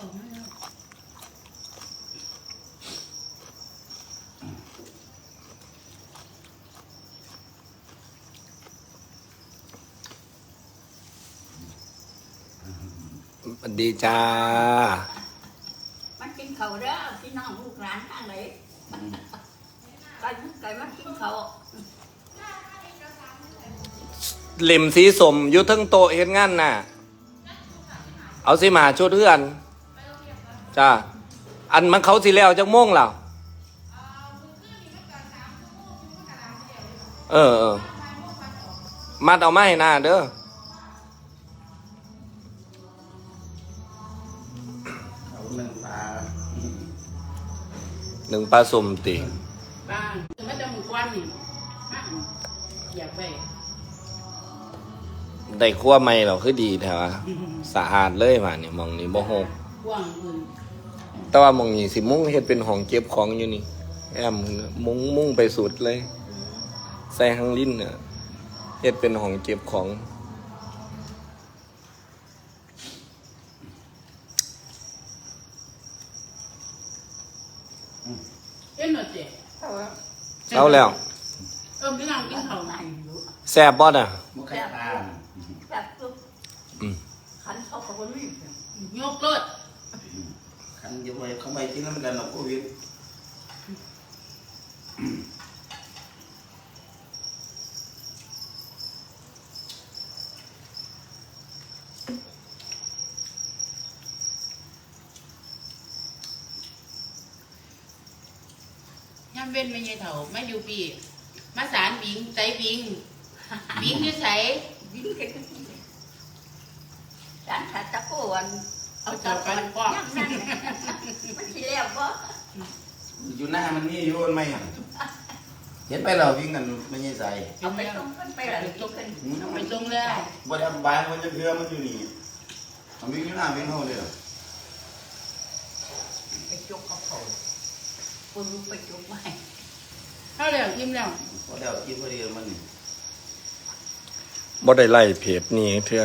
ออกมาแล้วสวัสดีจ้า มันกินเขาวเด้อพี่น้องลูกหลานทางไหนไก่ไก่มันกินเขาวเหลิมสีสมอยุทึงโตะเฮ็ดงานน่ะ เอาสิมาชุดเพื่อน จ้าอันมันเขาสิแล้วจักโมงแล้วเออเออมัดเอามาให้หน้าเด้อเอาหนึ่งปลาหนึ่งปลาสมติบ้างถึงมันจะหมึกวันนี่มาอยากไปได้คั่วไม่เราคือดีแถวะสะอาดเลยมาเนี่ยมองนี่บ่หก กว้างอื่นแต่ว่าหมองนี้สิมุ้งเฮ็ดเป็นห้องเก็บของอยู่นี่ แอมมุ้งมุ้งไปสุดเลย ใส่หังลิ้นเนี่ยเฮ็ดเป็นห้องเก็บของ เอ็นหน่อยเจ๊เขาว่าเอาแล้วเออพี่น้องกินข้าวไหนอยู่แซ่บบ่น่ะ มุกไข่ปลาแบบลูกอืม ขันเขาเขาคนนี้ยกรถ คันจะไปเข้าไปที่นั่นมันดันเราโควิดย่ำเว้นไม่ใช่เถ่าไม่อยู่ปีมาสารบิงใจบิงบิงอยู่ใส วิ่งกันฉันถัดตะโกน เอาเจ้ากันป้อยังนั่นมันสิแล้วบ่อยู่หน้ามันนี่อยู่มันไม่เห็นไปเราวิ่งกันไม่ใช่ใส่เอาไปส่งกันไปละกินกันเอาไปส่งแล้วบ่ได้บายมันจะเพื่อมันอยู่นี่มันวิ่งอยู่หน้าวิ่งเข้าเลยเหรอไปจุกเขาเขาปืนไปจุกไว้เข้าแล้วอิ่มแล้วพอเดี๋ยวกินพอดีมันนี่บ่ได้ไล่เพจนี่เทื่อ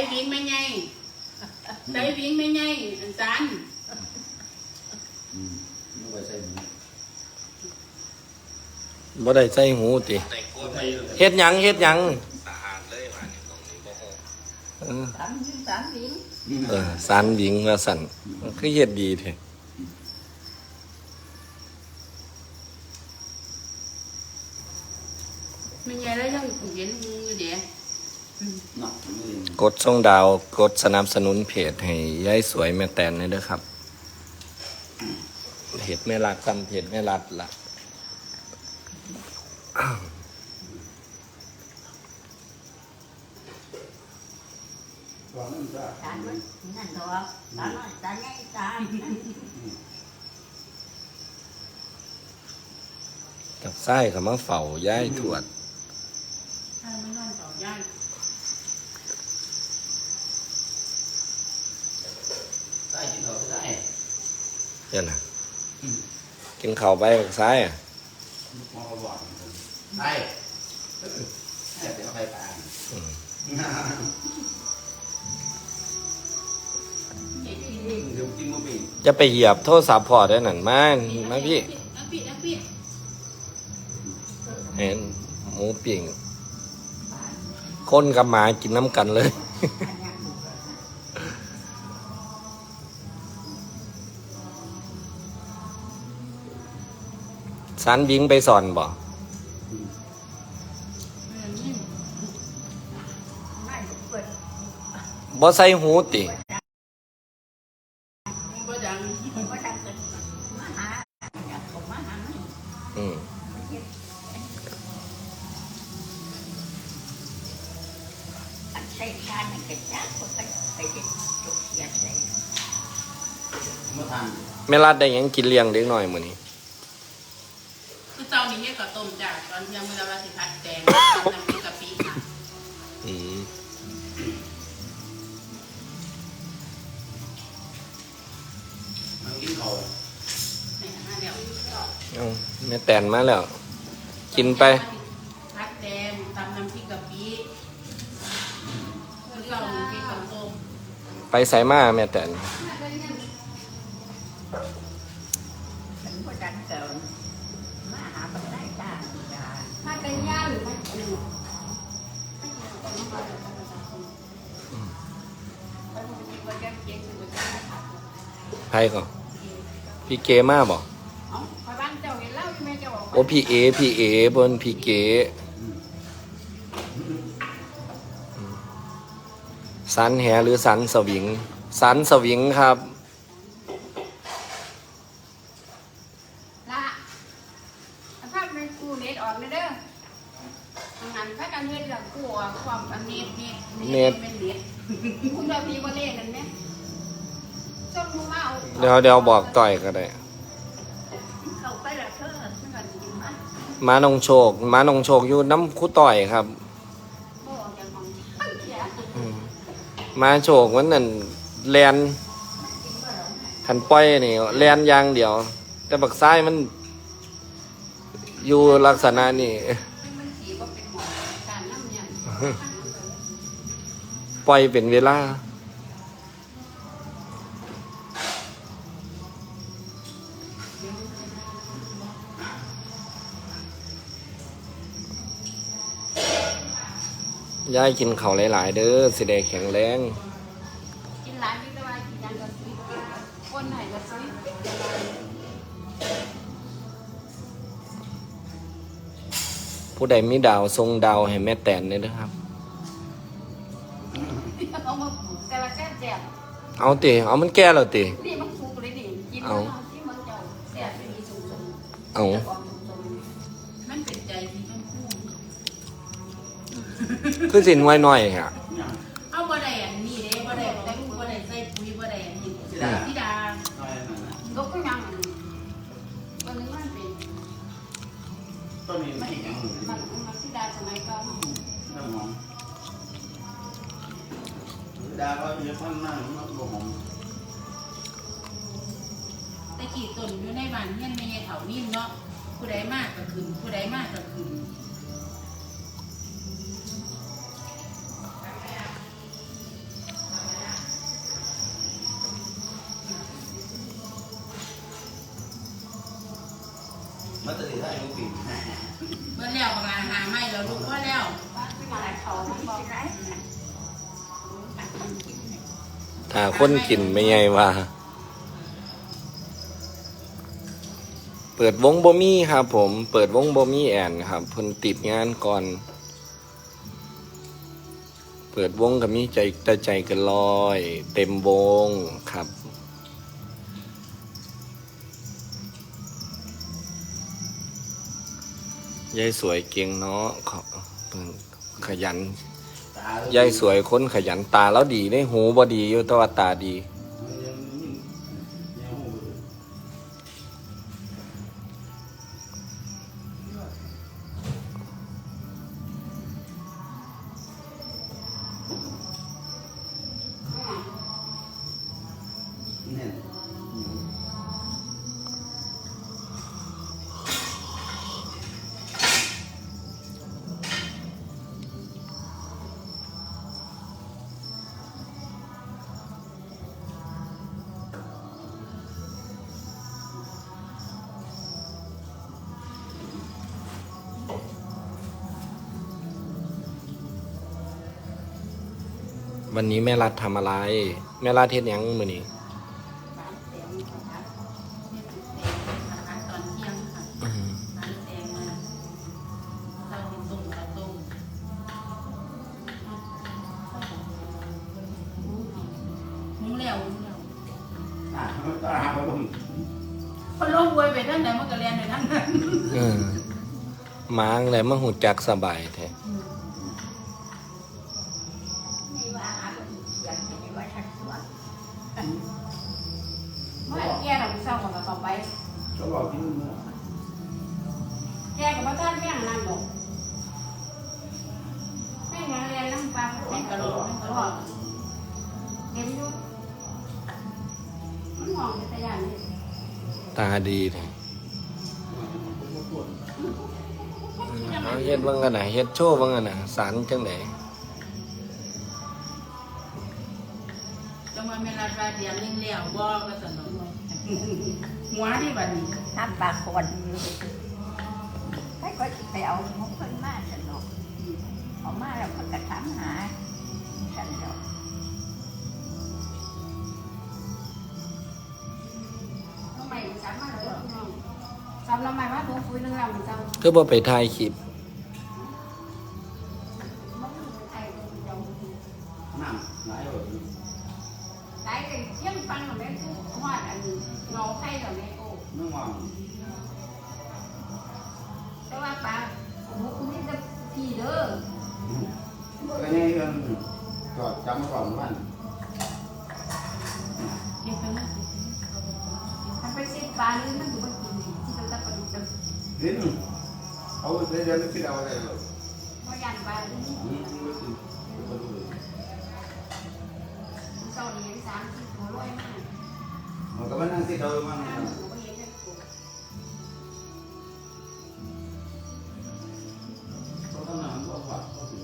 ใจบิงไม่ไงใจบิงไม่ไงอันซันอืมไม่ไปใส่หมูบ่ได้ใส่หูติเฮ็ดหยังเฮ็ดหยังเออสามวิ่งสามวิ่งเออสารหญิงว่าสั่นมันคือเฮ็ดดีแท้ไม่ไงแล้วยังเห็นมือ เดี๋ยวเนาะมือ กดส่งดาวกดสนับสนุนเพจให้ยายสวยแม่แตนหน่อยเด้อครับเพจแม่รักซ้ำเพจแม่รัดล่ะจานมันนั่นดอกจานน้อยจานใหญ่จานกับไส้เขามาเฝ้าย้ายถวด ถ้าไม่นอนต่อย่าน ได้กินเขาได้ เดี๋ยนะกินข้าวไปกับไส้อะมองกระบอกได้แต่เป็นไข่ปลาอืมเดี๋ยวกินมาปีจะไปเหยียบโทรศัพท์พอได้นั่นมามาพี่น้ำพี่น้ำพี่เห็นหมูปิ่งคนกับหมากินน้ำกันเลย สันบิงไปสอนบ่ไม่เปิดบ่ใส่หูติก็ดังว่าทำกันมาหาอยากเขามาหามันอืมอันใส่ชามันก็ยากกว่าไปไปเด็ดจุกเสียใจมาทานแม่รัดได้หยังกินเลี้ยงเด็กหน่อยมื้อนี้คือ เจ้านี่เนี่ยก็ต้มจ้าตอนเที่ยงเวลาเราสิผัดแกงน้ำพริกกะปิค่ะอืมมันกินเขาในห้าเดียวเอาแม่แตนมาแล้ว กินไป พัดแดงตำน้ำพริกกะปิแล้วก็น้ำพริกกับต้มไปใส่มาแม่แตน ไผก็พี่เกมาบ่อ๋อคอยบ้านเจ้าเห็นแล้วที่แม่เจ้าบอกโอ้พี่เอพี่เอบนพี่เกสันแหหรือสันสวิง สันสวิงครับละถ้าเป็นกูเน็ตออกเด้อทางนั้นถ้าการเฮ็ดแบบกูอะความอันนี้เน็ตเน็ตเป็นเน็ต คุณจะมีบ่เล่นนั่นไหมจ้องมูมา เอาเดี๋ยวเดี๋ยวบอกต่อยก็ได้เข้าไปละเธอเมื่อกี้มันม้านงโชคม้านงโชคอยู่น้ำคู่ต่อยครับบ่ออกจากของเสียอืมม้าโชคมันนั่นแลนขันป้อยนี่แลนอยางเดียว แต่บักซ้ายมัน อยู่ลักษณะนี่มันสีบ่เป็นหมอการน้ำเนี่ยปล่อยเป็นเวลา ยายกินข้าวหลาย ๆ เด้อสิได้แข็งแรง กินหลายมีแต่ว่ากินยังก็ซื้อคนไหนก็ซื้อผู้ใดมีดาวทรงดาวให้แม่แตนเนี่ยนะครับ เอามาปลูกแต่ละแก้แจกเอาติเอามันแก่แล้วตินี่มันสูงเลยดิกินเอามันที่มันเจ้าแซ่บไปมีสูงสูงเอาจะออ คือสินไว้หน่อยฮะเอาบ่ได้อันนี้เด้บ่ได้แต่ลูกบ่ได้ใส่ปุ๋ยบ่ได้อันนี้ที่ดาน้อยนั่นน่ะยกตัวอย่างอันนี้วันนึงมันเป็นต้นนี้ไม่ยังหมูมันมันที่ดาสมัยก่อนน้ำหอมดาก็เยอะท่านนั่งมันบ่หอมแต่กี่ต้นอยู่ในบ้านเฮียนไม่ใช่เถานิ่มเนาะผู้ใดมากก็ขึ้นผู้ใดมากก็ขึ้น มันจะได้ลูกปีเมื่อแล้วประมาณหาไม่แล้วลูกว่าแล้วบ้านที่มาหลายเขามันกไรถ้าคนกินไม่ใหญ่ว่า เปิดวงบมี่ครับผม เปิดวงบมี่แอนครับเพิ่นติดงานก่อน เปิดวงก็มีใจแตะใจกันลอย เต็มวงครับ ยายสวยเก่งเนาะขอเพิ่นขยัน ยายสวยคนขยันตาแล้วดีได้หูบ่ดีอยู่แต่ว่าตาดี วันนี้แม่รัดทำอะไร แม่รัดเทศยังมือนี้อาหารตอนเที่ยงค่ะอืมร้านแดงมาเราเป็นต้มกระต้มหุงแล้วหุงแล้วอะตาเขาต้องพอลงบวยไปท่านไหนมันก็เรียนไปท่านนั้นเออม้างเลยมาหูจักสบายแท้ เขาบอกที่มึงแก่กับพ่อท่านแม่งนั่นบอกแม่งยังเรียนน้ำปลาแม่งกระโดดแม่งกระโดดเห็นอยู่มันมองเป็นตะยานนี่ตาดีแท้มเอาเฮ็ดเบิ่งกันน่ะเฮ็ดโชว์เบิ่งกันน่ะสารจังได จังว่าเวลาว่าเดียงนึงแล้วบ่ก็สนุกหัวที่บัดนี้น้ำปลาคนให้ก็ไปเอาของเพิ่นมาสนุกเอามาแล้วมันก็ถามหาฉันเนาะน้องใหม่ซ้ำมาเลยน้องซ้ำน้องใหม่ว่าตัวคุยเรื่องราวของเจ้าคือบ่ไปถ่ายคลิปไอ้เจ้าน้ำหลายเลย ได้เลยเที่ยงฟังหน่อยแม่กูหอดอันเงาไข่หน่อยแม่กูน้องมองแต่ว่าปลาโอ้โหคุณนี่จะพี่เด้อก็นี่ก็จอดจำมาก่อนวันเฮ็ดไปเลยถ้าไปซิปลานี่มันอยู่บนกินที่เราจะประดุกจะลิ้นเอาเดี๋ยวไม่คิดเอาอะไรหรอกเพราะยันปลาที่นี่ เจ้านี่สามสิบหัวร้อยมากมันก็มานั่งคิดเอามั่งน้ำหัวเย็นเลยกูเขาต้องนั่งเขาฝักเขาถึง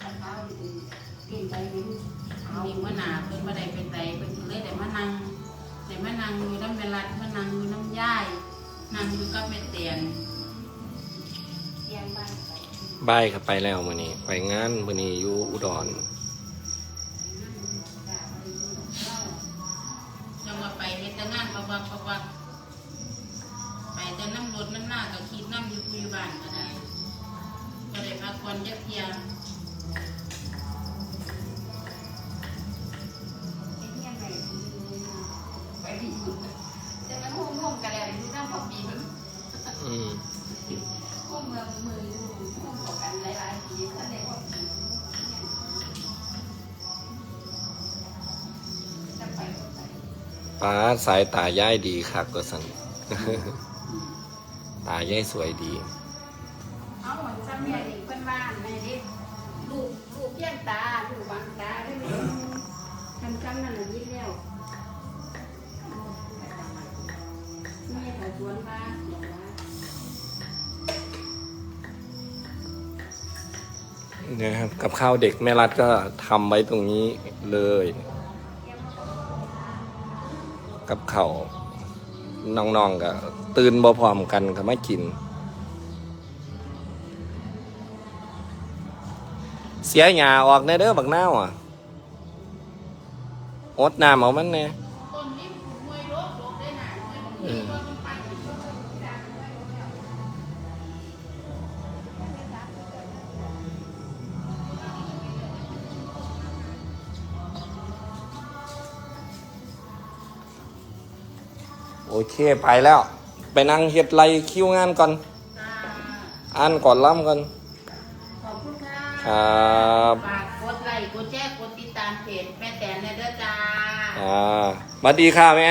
ตะเท้าเก่งใจนี่อันนี้เมื่อนาเพิ่นบ่ได้ไปไสเพิ่นเลยได้มานั่งได้มานั่งอยู่น้ำเวลามานั่งอยู่น้ำยายนั่งอยู่กับแม่เตียนเตียงบ้านไปบ่ายก็ไปแล้วมื้อนี้ ไปงานมื้อนี้อยู่อุดร องพอปีมันอืมห่มเมืองมือห่มต่อกันหลายๆปีท่านได้พอปีจะไปก็ไปป้าสายตายายดีคักก็สันตายายสวยดี เอาหวนซ้ำเนี่ยดิเพิ่นบ้านแม่ดิลูกลูกเพี้ยนตาลูกบางตาได้ไหมทำซ้ำนั่นน่ะยิ่งแล้วนี่เขาชวนมาบอกว่านะครับกับข้าวเด็กแม่รัดก็ทำไว้ตรงนี้เลย กับข้าวน้องๆก็ตื่นบ่พร้อมกันก็มากิน เสียหยาออกในเด้อบักนาวอะอดน้ำเอามันแน่ต้นนี้มวยโอเคไปแล้ว ไปนั่งเฮ็ดไรคิวงานก่อนอ่านก่อนล่ำก่อน คุณค่ะครับฝากกดไลค์กดแชร์กดติดตามเพจแม่แตนเลยเด้อจ้าอ่ามาดีค่ะแม่